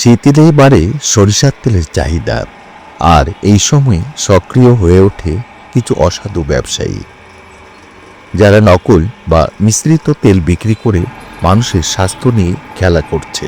শীত এলেই বাড়ে সরিষার তেলের চাহিদা। আর এই সময়ে সক্রিয় হয়ে ওঠে কিছু অসাধু ব্যবসায়ী। যারা নকল বা মিশ্রিত তেল বিক্রি করে মানুষের স্বাস্থ্য নিয়ে খেলা করছে।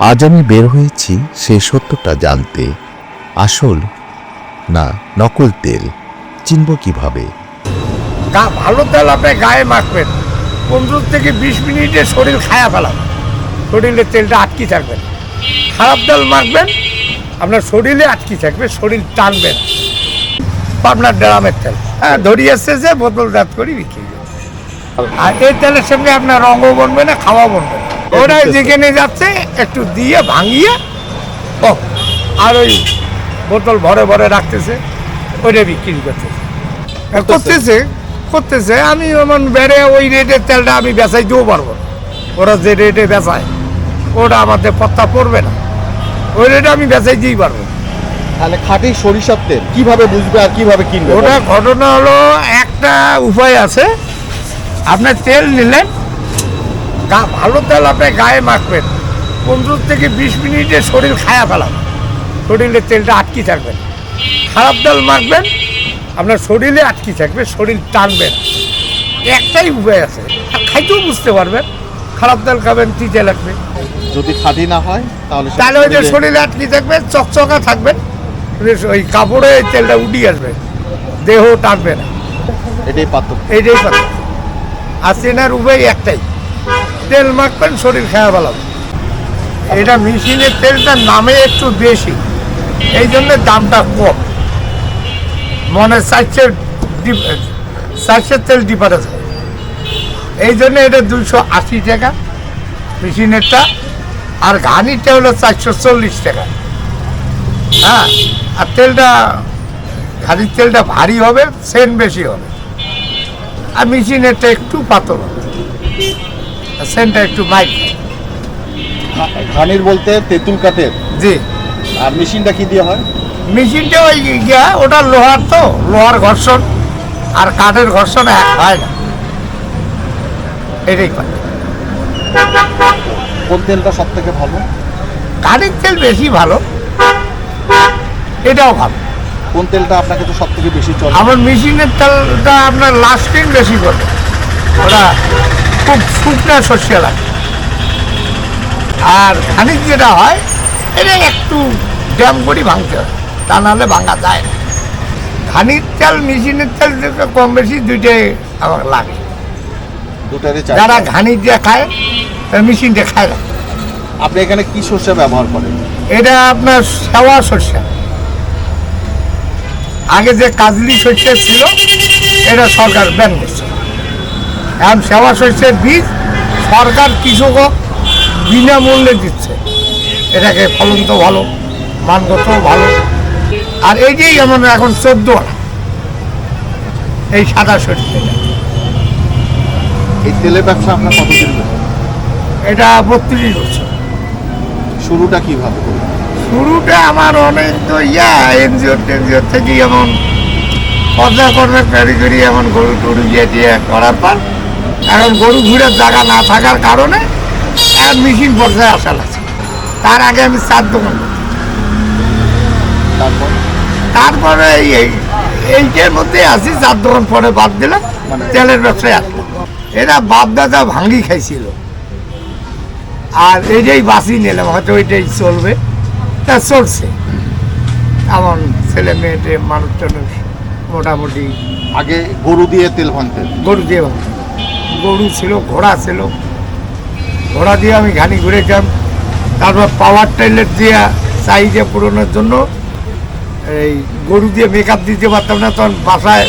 আজ আমি বের হয়েছি সেই সত্যটা জানতে। আসল না নকল তেল? চিনব কীভাবে? ভালো তেল আপনি গায়ে মাখবেন। পনেরো থেকে বিশ মিনিটে শরীর খায়া ফেলান শরীরে তেলটা আটকে থাকবেন খারাপ তেল মাখবেন আপনার শরীরে আটকে থাকবে শরীর টানবে না। আপনার ড্রামের তেল। হ্যাঁ ধরিয়ে এসছে যে বোতল জাত করে বিক্রি করে। আর এই তেলের সঙ্গে আপনার রঙও বনবে না খাওয়া বনবে না। ওরা যেখানে যাচ্ছে একটু দিয়ে ভাঙিয়ে ও আর ওই বোতল ভরে ভরে রাখতেছে ওইটা বিক্রি করতেছে। করতেছে। করতেছে আমি এমন বেড়ে ওই রেটের তেলটা আমি বেচাইতেও পারব। ওরা যে রেটে বেচায় ওটা আমাদের পত্তা পড়বে না। ওই রেটে আমি বেচাইতেই পারব। তাহলে খাঁটি সরিষার তেল কীভাবে বুঝবে আর কীভাবে কিনবে? ওটা ঘটনা হলো একটা উপায় আছে। আপনার তেল নিলেন গা ভালো তেল আপনি গায়ে মাখবেন। পনেরো থেকে বিশ মিনিটে শরীর খায়া ফেলান। শরীরে তেলটা আটকে থাকবে। খারাপ তেল মাখবেন আপনার শরীরে আটকে থাকবে শরীর টানবে একটাই উপায় আছে খাইতেও বুঝতে পারবেন। খারাপ তেল খাবেন তিতে লাগবে? যদি খাঁটি না হয় তাহলে তাহলে ওই যে শরীরে- আটকে থাকবে চকচকা থাকবেন ওই কাপড়ে তেলটা উঠিয়ে আসবে দেহ টানবে না। এটাই পার্থক্য। এইটাই কথা আর চেনার উপায় একটাই তেল মাখবেন শরীর খাওয়া ভালো এটা মেশিনের তেলটার নামে একটু বেশি এই জন্য দামটা কম। মনে চারশে চারশে তেল ডিফারেন্স। এই জন্য এটা দুশো আশি টাকা মেশিনেরটা। আর ঘানিটা হলো চারশো চল্লিশ টাকা। হ্যাঁ আর তেলটা ঘানির তেলটা ভারী হবে সেন বেশি হবে। আর মেশিনেরটা একটু পাতল হবে। সেনটা একটু মাইক ঘানির বলতে তেঁতুল কাঠের? জি। আর মেশিনটা কি দিয়ে হয়? মেশিনটা ওই গিয়া ওটা লোহার তো লোহার ঘর্ষণ। আর কাঠের ঘর্ষণ হয় না। এটাই কোন তেলটা সব থেকে ভালো? কাঠের তেল বেশি ভালো এটাও ভালো। কোন তেলটা আপনাকে তো সব থেকে বেশি চলে? আমার মেশিনের তেলটা আপনার লাস্টিং বেশি করে ওটা খুব শুকনা শস্য লাগে। আর খানিক যেটা হয় এটা একটু ড্যাম করে ভাঙতে হয় তা নাহলে ভাঙা যায় না। খানির তেল মেশিনের তেল কম বেশি দুইটাই আমার লাগে। যারা ঘানি দিয়ে খায় তারা মেশিনটা খায় না। আপনি এখানে কি শস্য ব্যবহার করেন? এটা আপনার সেওয়া শস্য আগে যে কাজলি শস্য ছিল এটা সরকার ব্যান করছে। এখন সেওয়া শস্যের বীজ সরকার কৃষক বিনামূল্যে দিচ্ছে। এটাকে ফলন তো ভালো মানগত ভালো। আর এইটাই এমন এখন চোদ্দ এই সাদা শস্যটা এই তেলের ব্যবসা আপনার কতদিন? এটা বত্রিশ বছর। শুরুটা কীভাবে শুরুটা আমার অনেক তো ইয়া এনজিও টেনজিও থেকে এমন পর্দা করবে কারিগরি এমন গরু টরু ইয়ে দিয়ে করার পর এখন গরু ঘুরে জায়গা না থাকার কারণে এখন মেশিন পর্যায়ে আসা লাগছে তার আগে আমি চার দোকান তারপর? তারপরে এই এই- এইটার মধ্যে আছি চার দোকান পরে বাদ দিলাম মানে- তেলের ব্যবসায় আসলাম এরা বাপ দাদা ভাঙ্গি খাইছিল। আর এইটাই বাসি নিলাম হয়তো ওইটাই চলবে। তা চলছে। এমন ছেলে মেয়েটে মানুষ টানুষ মোটামুটি আগে গরু দিয়ে তেল ভাঙতেন। গরু দিয়ে ভাঙতাম। গরু ছিল ঘোড়া ছিল। ঘোড়া দিয়ে আমি ঘানি ঘুরেছিলাম তারপর পাওয়ার টয়লেট দিয়ে সাইজে পুরোনোর জন্য এই গরু দিয়ে মেকআপ দিতে পারতাম না তখন বাসায়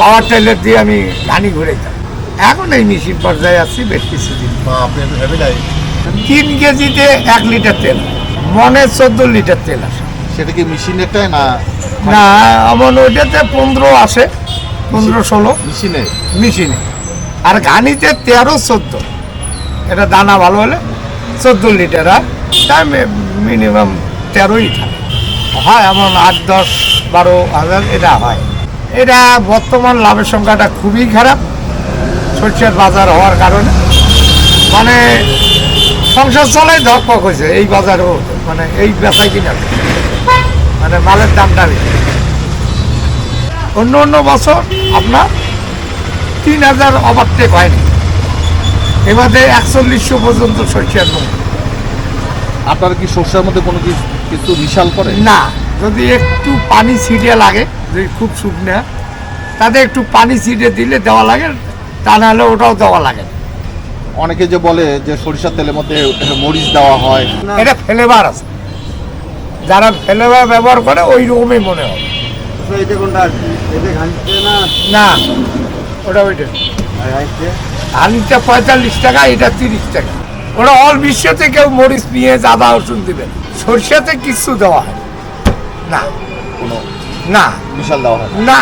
পাওয়ার টয়লেট দিয়ে আমি ঘানি ঘুরেছিলাম এখন এই মেশিন পর্যায়ে আছি বেশ কিছুদিন। তিন কেজিতে এক লিটার তেল মনে চোদ্দ লিটার তেল আসে। সেটা কি মেশিনেরটাই না না আমার ওইটাতে পনেরো আসে পনেরো ষোলো। মেশিনে? মেশিনে। আর ঘানিতে তেরো চোদ্দ। এটা দানা ভালো হলে চোদ্দ লিটার আর তাই মিনিমাম তেরোই থাকে। হয় এমন আট দশ বারো হাজার এটা হয়। এটা বর্তমান লাভের সংখ্যাটা খুবই খারাপ। সরষের বাজার হওয়ার কারণে। মানে সংসার চলাই ধরপক হয়েছে। এই বাজারেও মানে এই বেচাই কিনা। মানে মালের দামটা বেশি। অন্য অন্য বছর আপনার তিন হাজার ওভারটেক হয়নি। এবারে একচল্লিশশো পর্যন্ত সরষের মূল্য আপনারা কি শস্যের মধ্যে কোনো কিছু মিশাল করে না যদি একটু পানি ছিটে লাগে যদি খুব শুকনো তাতে একটু পানি ছিটে দিলে দেওয়া লাগে তা নাহলে ওটাও দেওয়া লাগে না। অনেকে যে বলে যে সরিষার তেলের মধ্যে মরিচ দেওয়া হয়। এটা ফ্লেভার আছে। যারা ফ্লেভার ব্যবহার করে ওই রকমই মনে হয়। না? ওটা ওইটা। আলুটা পঁয়তাল্লিশ টাকা এটা তিরিশ টাকা। ওরা অল বিশ্বতে কেউ মরিচ পেঁয়াজ আদা রসুন দিবেন সরষেতে কিছু দেওয়া হয় না। কোনো না। মিশাল দেওয়া হয় না।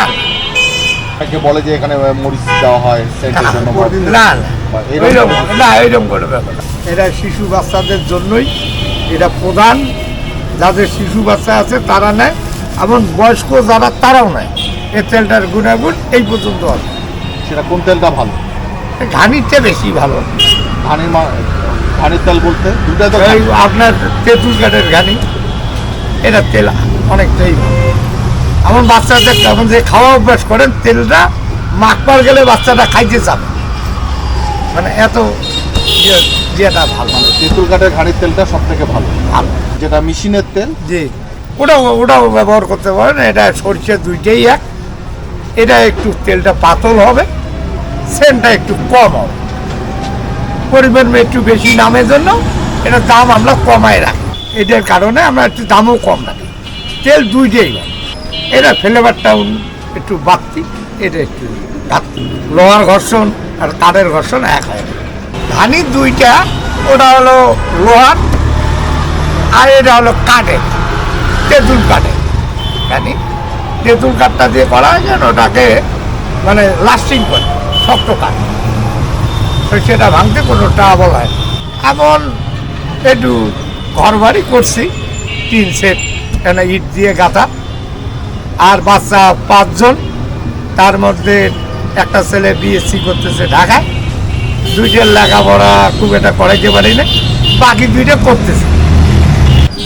অনেকে বলে যে এখানে মরিচ দেওয়া হয় সেন্টের জন্য না না। এরকম কোনো ব্যাপার না। এটা শিশু বাচ্চাদের জন্যই এটা প্রধান। যাদের শিশু বাচ্চা আছে তারা নেয় এমন বয়স্ক যারা তারাও নেয়। এই তেলটার গুণাগুণ এই পর্যন্ত আছে। সেটা কোন তেলটা ভালো? ঘানিরটা বেশি ভালো। ধানের মা ধানের তেল বলতে? দুটাই তো এই আপনার তেঁতুল কাঠের ঘানি এটা তেল অনেকটাই ভালো। এমন বাচ্চাদের তখন যে খাওয়া অভ্যাস করেন তেলটা মাখবার গেলে বাচ্চাটা খাইতে চাবে। মানে এত ইয়ে- ইয়েটা ভালো। তেঁতুল কাঠের ঘাড়ির তেলটা সব থেকে ভালো। ভালো। যেটা মেশিনের তেল। জি। ওটাও ওটাও ব্যবহার করতে পারেন। এটা সরষে দুইটাই এক। এটা একটু তেলটা পাতল হবে। সেন্টটা একটু কম হবে। পরিমাণ একটু বেশি নামের জন্য এটা দাম আমরা কমায় রাখি। এটার কারণে আমরা একটু দামও কম রাখি। তেল দুইটাই হয় এটা ফ্লেভারটাও একটু বাড়তি। এটা একটু ঘাটতি। লোহার ঘর্ষণ আর কাঠের ঘর্ষণ এক হয়। ধানি দুইটা, ওটা হলো লোহার আর এটা হলো কাঠের। তেঁতুল কাঠের। জানি তেঁতুল কাঠটা দিয়ে করা হয় যেন ওটাকে মানে লাস্টিং করে, শক্ত কাঠ। তো সেটা ভাঙতে কোনো ট্রাবল হয় না। এমন একটু ঘর বাড়ি করছি তিন সেট এখানে ইট দিয়ে গাঁথা। আর বাচ্চা পাঁচজন। তার মধ্যে একটা ছেলে বিএসসি করতেছে ঢাকায়। দুইটার লেখাপড়া খুব একটা করাইতে পারি না বাকি দুইটা করতেছে।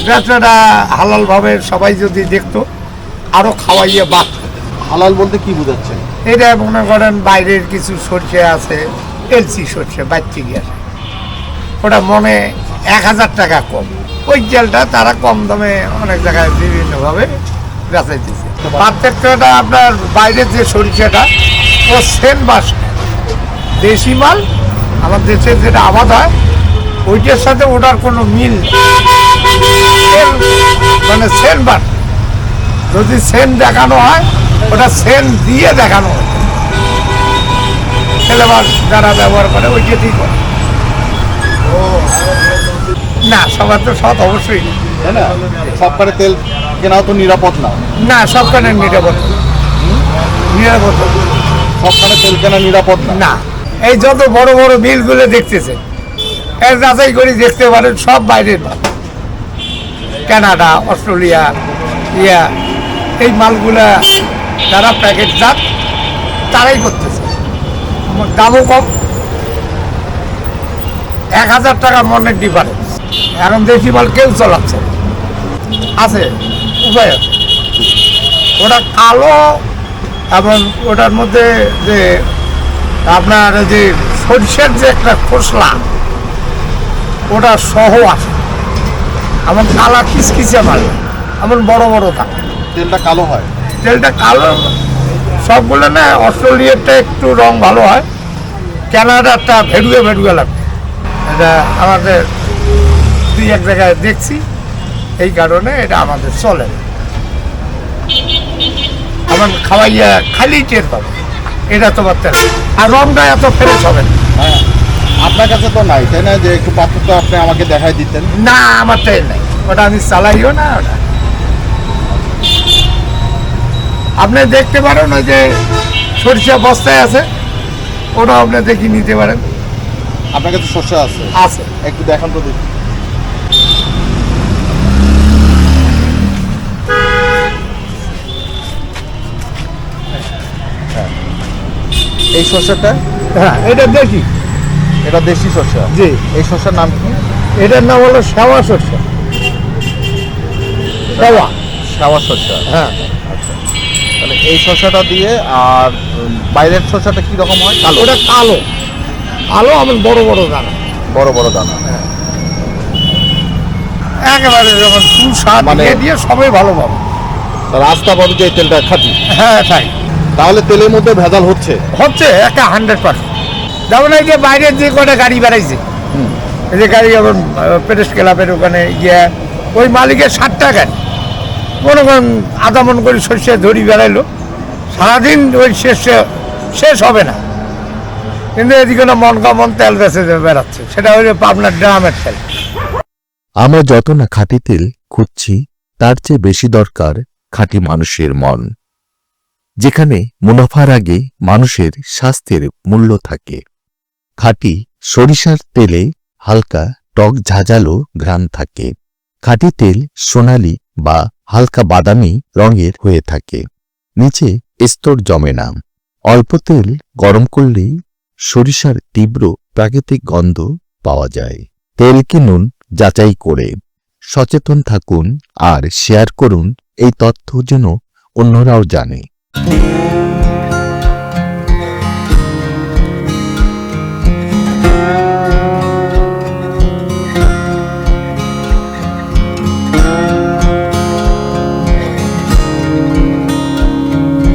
ব্যবসাটা হালালভাবে সবাই যদি দেখতো আরও খাওয়াইয়ে বাদ হালাল বলতে কি বোঝাচ্ছেন? এটা মনে করেন বাইরের কিছু সরষে আছে এলসি সরষে থেকে আসে ওটা মনে এক হাজার টাকা কম। ওই জেলটা তারা কম দামে অনেক জায়গায় বিভিন্নভাবে বেচাইতেছে পার্থক্যটা আপনার বাইরের যে সরিষাটা ও সেন বাস দেশি মাল আমার দেশে যেটা আবাদ হয় ওইটার সাথে ওটার কোনো মিল মানে সেন বাস। যদি সেন দেখানো হয় ওটা সেন দিয়ে দেখানো হয়। ছেলেবার যারা ব্যবহার করে ওইটা ঠিক করে না সবার তো সৎ অবশ্যই। তাই না? সব তেল কেনাও তো নিরাপদ না? না সব কানে নিরাপদ। নিরাপদ। সব কাঠের তেল কেনা নিরাপদ না? না। এই যত বড় বড় মিলগুলো দেখতেছেন এর যাচাই করে দেখতে পারেন সব বাইরের মাল। কানাডা অস্ট্রেলিয়া ইয়া এই মালগুলা যারা প্যাকেটজাত তারাই করতেছে। দামও কম। এক হাজার টাকা মনের ডিফারেন্স এখন দেশি মাল কেউ চালাচ্ছে। আছে। উপায় আছে। ওটা কালো এবং ওটার মধ্যে যে আপনার যে সরষের যে একটা খোসলা ওটা সহ আছে। এমন কালা কিসকিসে মাল এমন বড় বড় থাকে তেলটা কালো হয়। তেলটা কালো সবগুলো না অস্ট্রেলিয়ারটা একটু রং ভালো হয়। ক্যানাডারটা ভেড়ুয়ে ভেড়ুয়ে লাগবে। এটা আমাদের দুই এক জায়গায় দেখছি। এই কারণে এটা আমাদের চলে আমার খাওয়াইয়া খালি টের পাবে। এটা তোমার তেল আর রংটা এত ফ্রেশ হবে না। হ্যাঁ আপনার কাছে তো নাই তাই না? যে একটু পার্থক্য আপনি আমাকে দেখাই দিতেন। না আমার তেল নাই। ওটা আমি চালাইও না ওটা। আপনি দেখতে পারেন ওই যে সরিষা বস্তায় আছে ওটা আপনি দেখি নিতে পারেন। আপনার কাছে শস্য আছে? আছে। একটু দেখান তো দেখি। এই শস্যটা হ্যাঁ এটা দেখি এটা দেশি শস্য জি। এই শস্যের নাম কি? এটার নাম হলো সেওয়া শস্য সেওয়া সাওয়া শসা হ্যাঁ। আচ্ছা। তাহলে এই শসাটা দিয়ে আর বাইরের শসাটা কি রকম হয়? কালো। ওটা কালো। কালো আমার বড় বড় দানা। বড় বড় দানা। একেবারে যখন সার মানে- দিয়ে দিয়ে সবাই ভালো পাবো। রাস্তা পথে যে তেলটা খাঁটি। হ্যাঁ তাই। তাহলে তেলের মধ্যে ভেজাল হচ্ছে? হচ্ছে একটা হান্ড্রেড পার্সেন্ট যেমন এই যে বাইরের যে কটা গাড়ি বেড়াইছে। এই যে গাড়ি যেমন পেটেস ক্লাবের ওখানে গিয়ে ওই মালিকের ষাটটা টাকা। মনে করেন আধা মন করে শস্যে ধরি বেড়াইলো। সারাদিন ওই শেষে শেষ হবে না। কিন্তু এদিকে না মন কামন তেল বেঁচে বেড়াচ্ছে। সেটা হচ্ছে পাবনার ড্রামের তেল। আমরা যত না খাঁটি তেল খুঁজছি তার চেয়ে বেশি দরকার খাঁটি মানুষের মন। যেখানে মুনাফার আগে মানুষের স্বাস্থ্যের মূল্য থাকে। খাঁটি সরিষার তেলে হালকা টক ঝাঁঝালো ঘ্রাণ থাকে। খাঁটি তেল সোনালি বা হালকা বাদামি রঙের হয়ে থাকে। নিচে স্তর জমে না। অল্প তেল গরম করলেই সরিষার তীব্র প্রাকৃতিক গন্ধ পাওয়া যায়। তেল কিনুন, যাচাই করে। সচেতন থাকুন আর শেয়ার করুন। এই তথ্য যেন অন্যরাও জানে। Thank you.